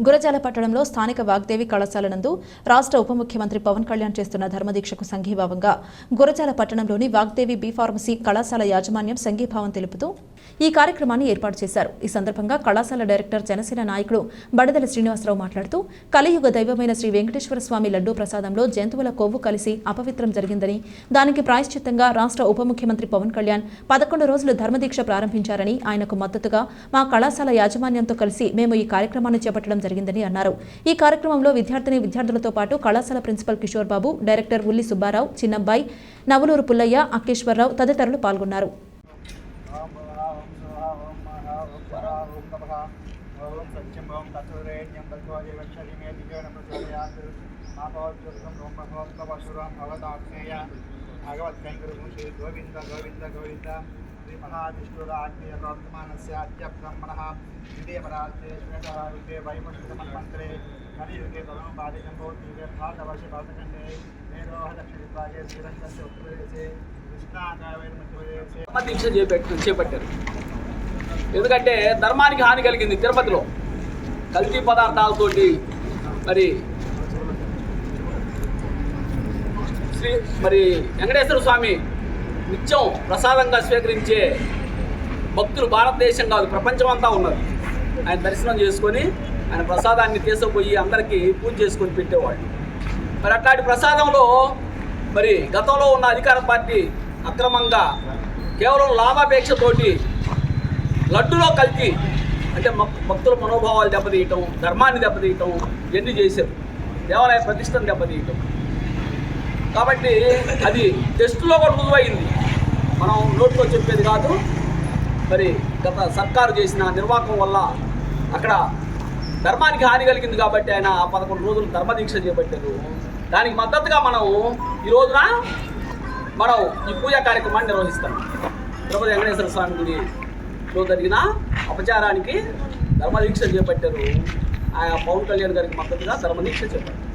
గురజాల పట్టణంలో స్థానిక వాగ్దేవి కళాశాల నందు రాష్ట్ర ఉప ముఖ్యమంత్రి పవన్ కళ్యాణ్ చేస్తున్న ధర్మదీక్షకు సంఘీభావంగా గురజాల పట్టణంలోని వాగ్దేవి బీ ఫార్మసీ కళాశాల యాజమాన్యం సంఘీభావం తెలుపుతూ ఈ కార్యక్రమాన్ని ఏర్పాటు చేశారు. ఈ సందర్భంగా కళాశాల డైరెక్టర్ జనసేన నాయకుడు బడదల శ్రీనివాసరావు మాట్లాడుతూ కలియుగ దైవమైన శ్రీ వెంకటేశ్వర స్వామి లడ్డూ ప్రసాదంలో జంతువుల కొవ్వు కలిసి అపవిత్రం జరిగిందని దానికి ప్రాయశ్చిత్తంగా రాష్ట్ర ఉప ముఖ్యమంత్రి పవన్ కళ్యాణ్ పదకొండు రోజులు ధర్మదీక్ష ప్రారంభించారని ఆయనకు మద్దతుగా మా కళాశాల యాజమాన్యంతో కలిసి మేము ఈ కార్యక్రమాన్ని చేపట్టడం జరిగిందని అన్నారు. ఈ కార్యక్రమంలో విద్యార్థిని విద్యార్థులతో పాటు కళాశాల ప్రిన్సిపల్ కిషోర్ బాబు డైరెక్టర్ ఉల్లి సుబ్బారావు చిన్నబ్బాయి నవలూరు పుల్లయ్య అక్కేశ్వరరావు తదితరులు పాల్గొన్నారు ఓం భువః ఓం శుభః ఓం మహః ఓం సత్యం ఓం తత్వరేణ్యం తత్వాది మే దివ్యేన ప్రచోదయాత్ మాపవజ్యోతికం ఓం భగవత్పరశురాం భగవదాగ్నేయ భగవత్కంగురు శ్రీ గోవింద గోవింద గోవింద శ్రీ మహావిష్ణురాజ్ఞేయ ప్రవర్తమానస్య అద్య బ్రహ్మణः ద్వితీయపరాత్రే శ్వేతవారుకే వైపుష్పమన్వంతరే కలియుగే తదను బాధికంభో భారతవర్ష భారతఖండే దీక్ష చేపట్టారు. ఎందుకంటే ధర్మానికి హాని కలిగింది తిరుపతిలో. కల్తీ పదార్థాలతోటి మరి శ్రీ మరి వెంకటేశ్వర స్వామి నిత్యం ప్రసాదంగా స్వీకరించే భక్తులు భారతదేశం కాదు ప్రపంచమంతా ఉన్నారు. ఆయన దర్శనం చేసుకొని ఆయన ప్రసాదాన్ని తీసుకుపోయి అందరికీ పూజ చేసుకొని పెట్టేవాళ్ళు. మరి అట్లాంటి ప్రసాదంలో మరి గతంలో ఉన్న అధికార పార్టీ అక్రమంగా కేవలం లాభాపేక్షతోటి లడ్డులో కలిపి అంటే భక్తుల మనోభావాలు దెబ్బతీయటం ధర్మాన్ని దెబ్బతీయటం ఇవన్నీ చేశారు. దేవాలయ ప్రతిష్టను దెబ్బతీయటం. కాబట్టి అది టెస్టులో కూడా రుజువైంది. మనం నోట్లో చెప్పేది కాదు. మరి గత సర్కారు చేసిన నిర్వాహకం వల్ల అక్కడ ధర్మానికి హాని కలిగింది కాబట్టి ఆయన పదకొండు రోజులు ధర్మదీక్ష చేపట్టారు. దానికి మద్దతుగా మనం ఈ రోజున మనం ఈ పూజా కార్యక్రమాన్ని నిర్వహిస్తాం. తిరుపతి వెంకటేశ్వర స్వామి గుడి లో జరిగిన అపచారానికి ధర్మదీక్ష చేపట్టారు. ఆ పవన్ కళ్యాణ్ గారికి మద్దతుగా ధర్మదీక్ష చేపట్టారు.